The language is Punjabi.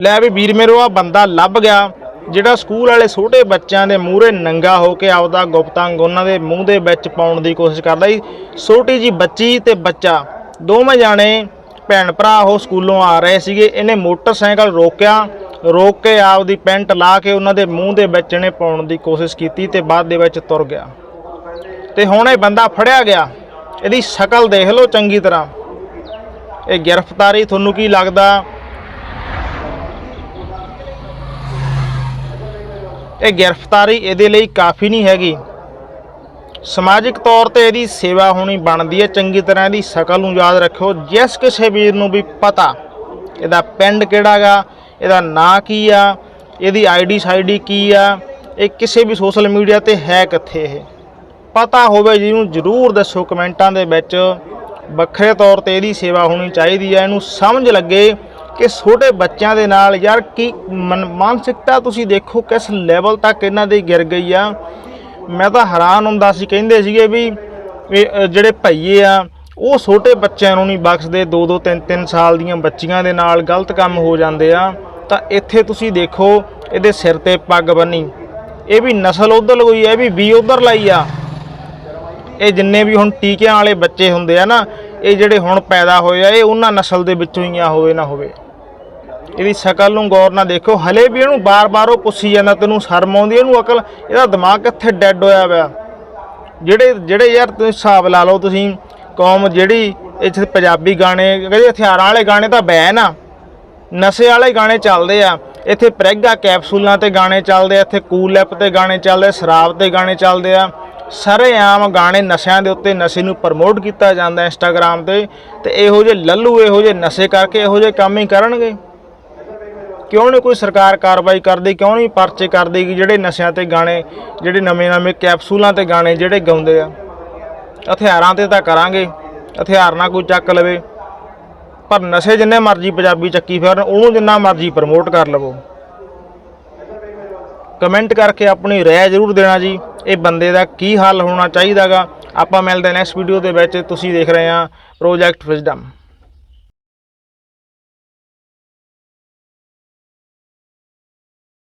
ਲੈ ਵੀ ਵੀਰ ਮੇਰੋ ਆ ਬੰਦਾ ਲੱਭ ਗਿਆ। ਜਿਹੜਾ ਸਕੂਲ ਵਾਲੇ ਛੋਟੇ ਬੱਚਿਆਂ ਦੇ ਮੂਹਰੇ ਨੰਗਾ ਹੋ ਕੇ ਆਪਦਾ ਗੁਪਤਾਂਗ ਉਹਨਾਂ ਦੇ ਮੂੰਹ ਦੇ ਵਿੱਚ ਪਾਉਣ ਦੀ ਕੋਸ਼ਿਸ਼ ਕਰਦਾ ਸੀ। ਛੋਟੀ ਜੀ ਬੱਚੀ ਤੇ ਬੱਚਾ, ਦੋਵੇਂ ਜਾਣੇ ਭੈਣ ਭਰਾ ਉਹ ਸਕੂਲੋਂ ਆ ਰਹੇ ਸੀਗੇ। ਇਹਨੇ ਮੋਟਰਸਾਈਕਲ ਰੋਕਿਆ, ਰੋਕ ਕੇ ਆਪਦੀ ਪੈਂਟ ਲਾ ਕੇ ਉਹਨਾਂ ਦੇ ਮੂੰਹ ਦੇ ਵਿੱਚ ਇਹਨੇ ਪਾਉਣ ਦੀ ਕੋਸ਼ਿਸ਼ ਕੀਤੀ ਤੇ ਬਾਅਦ ਦੇ ਵਿੱਚ ਤੁਰ ਗਿਆ। ਤੇ ਹੁਣ ਇਹ ਬੰਦਾ ਫੜਿਆ ਗਿਆ। ਇਹਦੀ ਸ਼ਕਲ ਦੇਖ ਲਓ ਚੰਗੀ ਤਰ੍ਹਾਂ। ਇਹ ਗ੍ਰਿਫਤਾਰੀ, ਤੁਹਾਨੂੰ ਕੀ ਲੱਗਦਾ? ਇਹ ਗ੍ਰਿਫਤਾਰੀ ਇਹਦੇ ਲਈ ਕਾਫੀ ਨਹੀਂ ਹੈਗੀ। ਸਮਾਜਿਕ ਤੌਰ ਤੇ ਇਹਦੀ ਸੇਵਾ ਹੋਣੀ ਬਣਦੀ ਹੈ। ਚੰਗੀ ਤਰ੍ਹਾਂ ਇਹਦੀ ਸ਼ਕਲ ਨੂੰ ਯਾਦ ਰੱਖਿਓ। ਜਿਸ ਕਿਸੇ ਵੀਰ ਨੂੰ ਵੀ ਪਤਾ ਇਹਦਾ ਪਿੰਡ ਕਿਹੜਾਗਾ ਇਹਦਾ ਨਾਂ ਕੀ ਆ, ਇਹਦੀ ਆਈਡੀ ਸਾਈਡੀ ਕੀ ਆ, ਇਹ ਕਿਸੇ ਵੀ ਸੋਸ਼ਲ ਮੀਡੀਆ ਤੇ ਹੈ ਕਿੱਥੇ ਇਹ? ਪਤਾ ਹੋਵੇ ਜਿਹਨੂੰ ਜਰੂਰ ਦੱਸੋ ਕਮੈਂਟਾਂ ਦੇ ਵਿੱਚ। ਵੱਖਰੇ ਤੌਰ ਤੇ ਇਹਦੀ ਸੇਵਾ ਹੋਣੀ ਚਾਹੀਦੀ ਹੈ। ਇਹਨੂੰ ਸਮਝ ਲੱਗੇ ਕਿ ਛੋਟੇ ਬੱਚਿਆਂ ਦੇ ਨਾਲ ਯਾਰ ਕੀ ਮਨ- ਮਾਨਸਿਕਤਾ ਤੁਸੀਂ ਦੇਖੋ ਕਿਸ ਲੈਵਲ ਤੱਕ ਇਹਨਾਂ ਦੀ ਗਿਰ ਗਈ ਆ। ਮੈਂ ਤਾਂ ਹੈਰਾਨ ਹੁੰਦਾ ਸੀ ਕਹਿੰਦੇ ਸੀਗੇ ਵੀ ਇਹ, ਜਿਹੜੇ ਭਈਏ ਆ ਉਹ ਛੋਟੇ ਬੱਚਿਆਂ ਨੂੰ ਨਹੀਂ ਬਖਸ਼ਦੇ 2-2 3-3 ਸਾਲ ਦੀਆਂ ਬੱਚੀਆਂ ਦੇ ਨਾਲ ਗਲਤ ਕੰਮ ਹੋ ਜਾਂਦੇ ਆ। ਤਾਂ ਇੱਥੇ ਤੁਸੀਂ ਦੇਖੋ ਇਹਦੇ ਸਿਰ ਤੇ ਪੱਗ ਬੰਨੀ। ਇਹ ਵੀ ਨਸਲ ਉਧਰ ਲਗੋਈ ਹੈ ਇਹ ਵੀ ਵੀ ਉਧਰ ਲਾਈ ਆ। ਇਹ ਜਿੰਨੇ ਵੀ ਹੁਣ ਟੀਕਿਆਂ ਵਾਲੇ ਬੱਚੇ ਹੁੰਦੇ ਆ ਨਾ ਇਹ ਜਿਹੜੇ ਹੁਣ ਪੈਦਾ ਹੋਏ ਆ ਇਹ ਉਹਨਾਂ ਨਸਲ ਦੇ ਵਿੱਚੋਂ ਹੀ ਆ ਹੋਵੇ ਨਾ ਹੋਵੇ। ਇਹਦੀ ਸ਼ਕਲ ਨੂੰ ਗੌਰ ਨਾਲ ਦੇਖੋ ਹਲੇ ਵੀ ਇਹਨੂੰ ਬਾਰ-ਬਾਰ ਉਹ ਪੁੱਛੀ ਜਾਂਦਾ ਤੈਨੂੰ ਸ਼ਰਮ ਆਉਂਦੀ ਇਹਨੂੰ ਅਕਲ ਇਹਦਾ ਦਿਮਾਗ ਕਿੱਥੇ ਡੈੱਡ ਹੋਇਆ ਪਿਆ? ਜਿਹੜੇ ਜਿਹੜੇ ਯਾਰ ਤੁਸੀਂ ਹਿਸਾਬ ਲਾ ਲਓ ਤੁਸੀਂ ਕੌਮ ਜਿਹੜੀ ਇੱਥੇ ਪੰਜਾਬੀ ਗਾਣੇ ਕਹਿੰਦੇ ਹਥਿਆਰਾਂ ਵਾਲੇ ਗਾਣੇ ਤਾਂ ਬੈਨ ਆ। ਨਸ਼ੇ ਵਾਲੇ ਗਾਣੇ ਚੱਲਦੇ ਆ। ਇੱਥੇ ਪ੍ਰੈਗਾ ਕੈਪਸੂਲਾਂ ਤੇ ਗਾਣੇ ਚੱਲਦੇ ਆ ਇੱਥੇ ਕੂਲ ਲੈਪ ਤੇ ਗਾਣੇ ਚੱਲਦੇ ਆ, ਸ਼ਰਾਬ ਤੇ ਗਾਣੇ ਚੱਲਦੇ ਆ। ਸਾਰੇ ਆਮ ਗਾਣੇ ਨਸ਼ਿਆਂ ਦੇ ਉੱਤੇ ਨਸ਼ੇ ਨੂੰ ਪ੍ਰਮੋਟ ਕੀਤਾ ਜਾਂਦਾ ਇੰਸਟਾਗ੍ਰam ਤੇ। ਤੇ ਇਹੋ ਜਿਹੇ ਲੱਲੂ ਇਹੋ ਜਿਹੇ ਨਸ਼ੇ ਕਰਕੇ ਇਹੋ ਜਿਹੇ ਕੰਮ ਹੀ ਕਰਨਗੇ। ਕਿਉਂ ਨਹੀਂ ਕੋਈ ਸਰਕਾਰ ਕਾਰਵਾਈ ਕਰਦੀ, ਕਿਉਂ ਨਹੀਂ ਪਰਚੇ ਕਰਦੀ ਕਿ ਜਿਹੜੇ ਨਸ਼ਿਆਂ ਤੇ ਗਾਣੇ, ਜਿਹੜੇ ਨਵੇਂ-ਨਵੇਂ ਕੈਪਸੂਲਾਂ ਤੇ ਗਾਣੇ ਜਿਹੜੇ ਗਾਉਂਦੇ ਆ? ਹਥਿਆਰਾਂ ਤੇ ਤਾਂ ਕਰਾਂਗੇ, ਹਥਿਆਰ ਨਾ ਕੋਈ ਚੱਕ ਲਵੇ। ਪਰ ਨਸ਼ੇ ਜਿੰਨੇ ਮਰਜ਼ੀ ਪੰਜਾਬੀ ਚੱਕੀ ਫਿਰਨ, ਉਹਨੂੰ ਜਿੰਨਾ ਮਰਜ਼ੀ ਪ੍ਰਮੋਟ ਕਰ ਲਵੋ। ਕਮੈਂਟ ਕਰਕੇ ਆਪਣੀ ਰਾਏ ਜ਼ਰੂਰ ਦੇਣਾ ਜੀ। ਇਹ ਬੰਦੇ ਦਾ ਕੀ ਹੱਲ ਹੋਣਾ ਚਾਹੀਦਾਗਾ? ਆਪਾਂ ਮਿਲਦੇ ਨੈਕਸਟ ਵੀਡੀਓ ਦੇ ਵਿੱਚ। ਤੁਸੀਂ ਦੇਖ ਰਹੇ ਆ ਪ੍ਰੋਜੈਕਟ ਵਿਜ਼ਡਮ